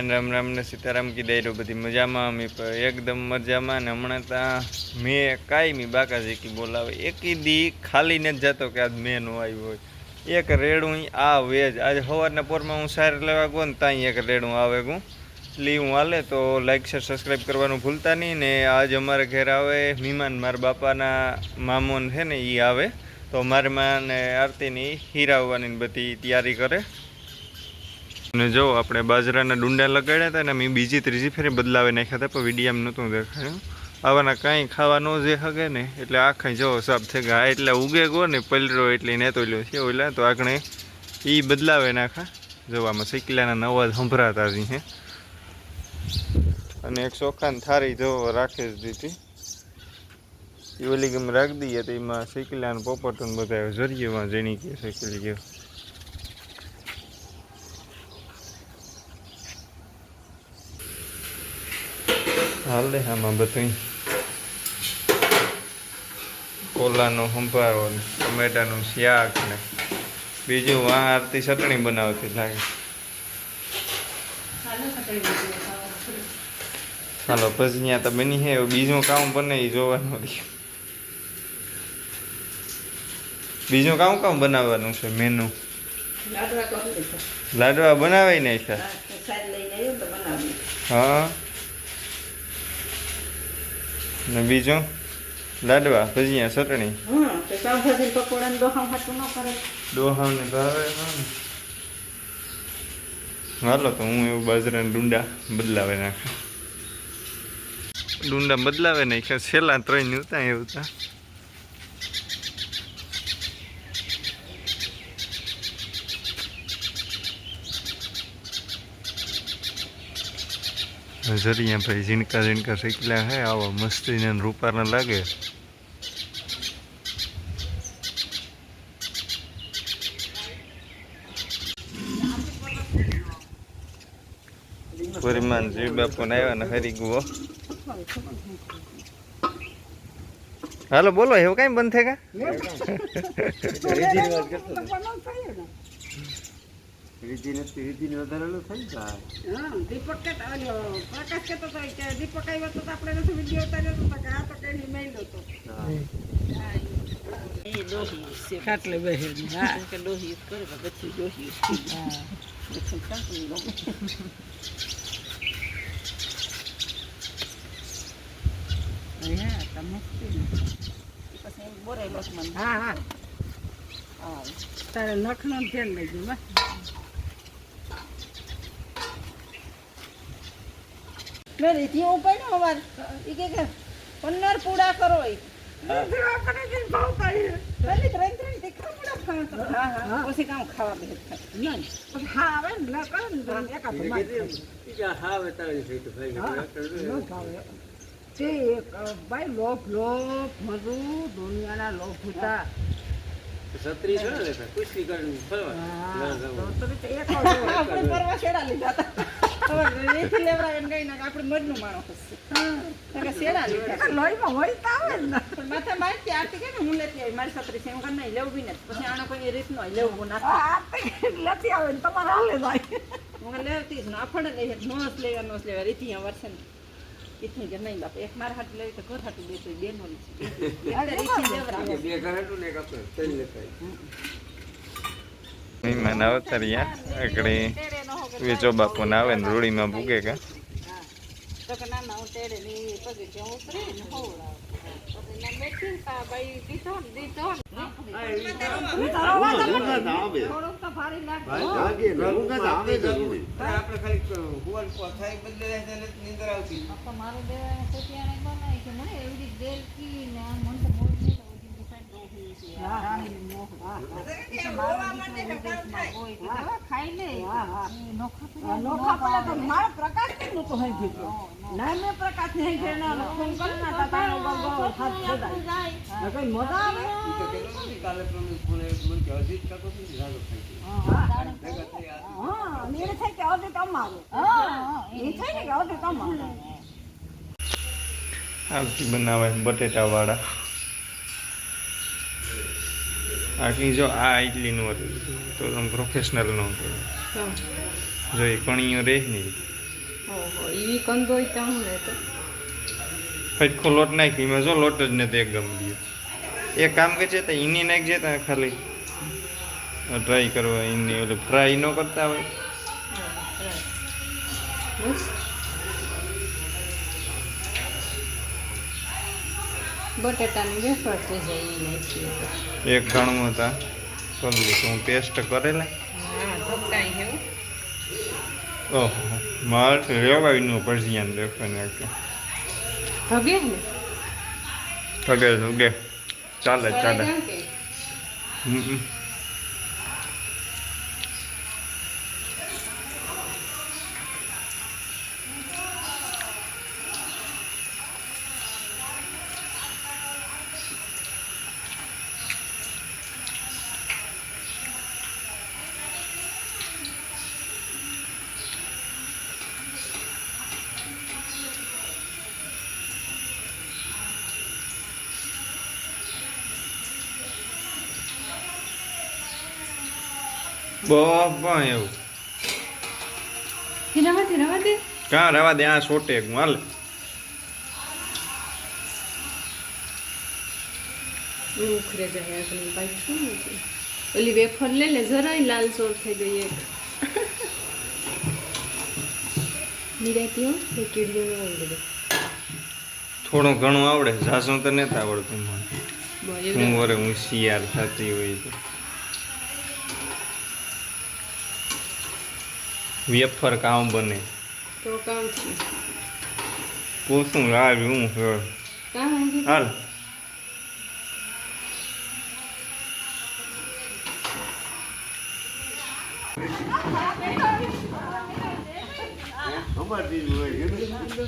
બધાને રામ રામ ને સીતારામ કી દાયરો બધી મજામાં. અમે એકદમ મજામાં ને હમણાં ત્યાં મેં કાંઈ મી બાકા જેકી બોલાવે. એકી દી ખાલી જ જતો કે આજ મેં નો આવ્યું હોય. એક રેડું આ વેજ આજે સવારના પોરમાં હું સાર લેવા ગયો ને ત્યાં એક રેડું આવે ગું એટલે હું હાલે તો લાઈક શેર સબસ્ક્રાઈબ કરવાનું ભૂલતા નહીં ને આજ અમારે ઘેર આવે મહેમાન મારા બાપાના મામોન છે ને એ આવે. તો મારે માં ને આરતીની હીરાવવાની ને બધી તૈયારી કરે. અને જો, આપણે બાજરાના ડુંડા લગાડ્યા હતા ને મેં બીજી, ત્રીજી ફેરી બદલાવી નાખ્યા હતા, પણ વિડીયામાં નહોતું દેખાયું. આવાના કાંઈ ખાવા ન જે હગે ને, એટલે આખા જો સાફ થઈ ગયા. એટલે ઉગે ગો ને પલરો એટલે ને તો લ્યો છે, ઓલા. તો આખણે એ બદલાવે નાખા જોવામાં આમાં શીકલાના નવા સંભળાતા જ હે. અને એક ચોખાને થારી જો રાખે જ દીધી. એ ઓલી ગમે રાખી દઈએ તો એમાં શીકલાને પોપટન બધા જરીએમાં જેની કે શીકલી ગયો. હાલે આમાં બધું કોલાનો સંભારો ને ટમેટાનું શાક ને બીજું વાં આરતી ચટણી બનાવતી લાગે ચાલો પછી ત્યાં તો બની હે બીજું કામ બને એ જોવાનું બીજું કામ કામ બનાવવાનું છે મેનુ. લાડવા બનાવી નાખ્યા હા, તો સાઈડ લઈને આવ્યો તો બનાવી. હા ને બીજું? લાડવા ભજીયા ચટણી? ને. ડોહાને ભાવે હાલો તો હું એવું બાજરાના ડુંડા બદલાવે નાખે. ડુંડા બદલાવે નાખ્યા છેલ્લા ત્રણ ઉતા એવું તા. જરિયા ભાઈ ઝીણકા ઝીણકા શીખલા હે, આવા મસ્તીને રૂપાને લાગે. પરિમાણ જીવ બાપુ ને આવ્યા ને હરી ગુઓ હાલો, બોલો, એવું કઈ બંધ થઈ જાય. હા, દીપક કે પ્રકાશ કહેતો હતો કે દીપક આવ્યો તો આપણે નથી વીડિયો ઉતાર્યો તો તો કે આ તો કઈ. ખાટલે બેસી હા. કે ડોહી કરે પછી ડોહી. હા. હા. તારે લખનો ધ્યાન લઈ બસ મેં રીતિ ઉપર ને અવાર ઈ કે કે પંદર પૂડા કરો ઈ પેલી ત્રણ ત્રણ તીખા પૂડા ખાવા તો હા હા પછી કામ ખાવા બે નહીં પછી હા આવે ને ના કરે ને માર ખાય. હા, ન ભાવે. તે એક અ, ભાઈ લોભ લોભ મજૂર દુનિયાના લોભ હતા. છત્રી છે ને કુસ્તી કરીને ફરવા. આપણે લીધા હતા. રીતિ લેવરા એમ કઈ ના આપણે મજનું માણસ છે લીધા લોહીમાં હોય ને કે ને હું લેતી આવી મારી છત્રી છે એમ કર પછી આનો કોઈ રીતનો ના લેતી આવે ને તમારે લેવતી જ ને અફડ લઈ નોસ લેવા નોસ લેવા રીતિ વર્ષે ને રીતિ કે નહીં બાપ એક મારા હાથ લેવી તો ઘર હાટું બે નો ને રહ્યા આગળ વેચો બાપુ ને આવે ને રૂડીમાં ભૂગે કે? મારું કે મને એવી દેર કી ને મન તો ડિસાઈડ બહુ થઈ છે રાણી મોહ હા હા મારો દીકરો વિદેશમાં હોય તો દવા ખાઈ લે હા, હા. એ નોખા તો આ નોખા પડે તો મારા પ્રકાશ કેમ નતો હઈ ગયો ના મેં પ્રકાશ નહીં છે ના ફોન કરી ના તા તારો બગો હાથ છોડાય જાય ના કઈ મજા આવે ઈ તો કહેતો હતો ને કાલે પ્રમાણે ફોન આવ્યો મને કે હજી જ કરતો હતો ને રાડો થાય છે. ભેગા થઈ આ હા અને એને થાય કે હવે તમારું એ થાય ને કે હવે તમારું આરતી બનાવે બટેટા આખી જો આ ઇડલીનું હતું તો તમે પ્રોફેશનલનું હતું. જો એ કણીઓ રહે નહીં ત્યાં ને તો. ફટકો લોટ નાખી એમાં જો લોટ જ નથી એક ગયો એ કામ કે છે તો ઈની નાખજે તો ખાલી ટ્રાય કરવા ઈની એટલે ફ્રાય ન કરતા હોય. બટેટાની વેફર નાખીએ એક ઘણું હતા. પગલું તો હું પેસ્ટ કરેલા? હા ધપકાઈ છે ઓહો મારે રેવાયનું પરસિયાન દેખો નાખે ભગે ને? પગે ઉગે ચાલે ચાલે. હમ હમ. બાપા એવું. રવા દે રવા દે. કાં રવા દે આ સોટે એક હાલ. ઉખરે જાય આગળ બાઈક શું ઓલી વેફર લે જરાય લાલ સોર થઈ ગઈ એક. નિરાતી એ કીડીઓ ન થોડું ઘણું આવડે જાસું તો નથી આવડતું મને. હું વરે હોશિયાર થતી હોય તો. વેફર કામ બને તો કામ છે પૂછું રાવ હું હે. હાલ અમારી ના હોય છે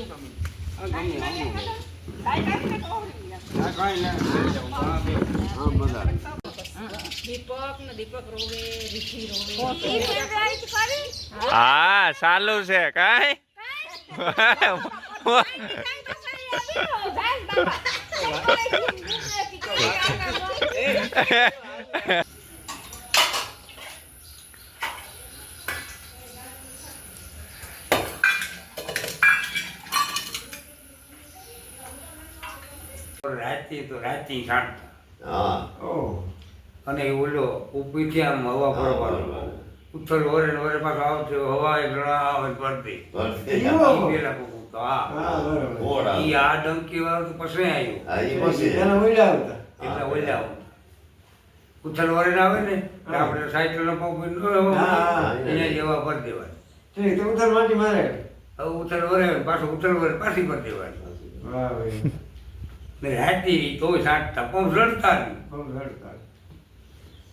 ને. ના. હા. ચાલુ છે કાંઈ રાતી તો રાતી છાંટતા. હા ઓહ. અને એ ઓલો ઉપરથી આમ હવા ફરવાનો ઉથલ ઓરે ને ઓરે પાછો આવતો હવા એ ગણા પડતી ઈ પેલા તો હા. ઈ આ ડંકી વાળું તો પછી આવ્યું હા ઈ પછી. એટલે ઓલા ઉથલ વરે આવે ને આપણે સાયકલ નો પગ હા, એને જેવા ભરી દેવાય હવે ઉથલ વરે આવે ને પાછું ઉથલ વરે પાછી પર દેવાની. ને રાતી તો સાંટતા પગ રડતા નહીં.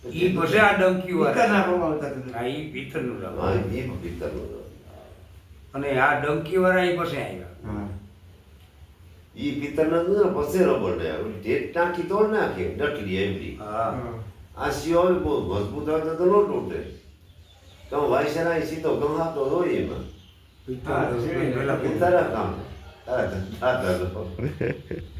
ઈ પછી આ ડંકી વાળા. હા અને આ ડંકી વાળા ઈ પછી આવ્યા ઈ પિત્તરના તો ને પછી રબર ને ટેટ ટાંકી તોડ નાખે ડટલી એમની. હા. આ સિવાય બહુ મજબૂત હોય તો નો તૂટે. તો વાયસરા સીધો ગમાતો હોય એમાં. ભીતર પેલા કામ. તારા ધંધા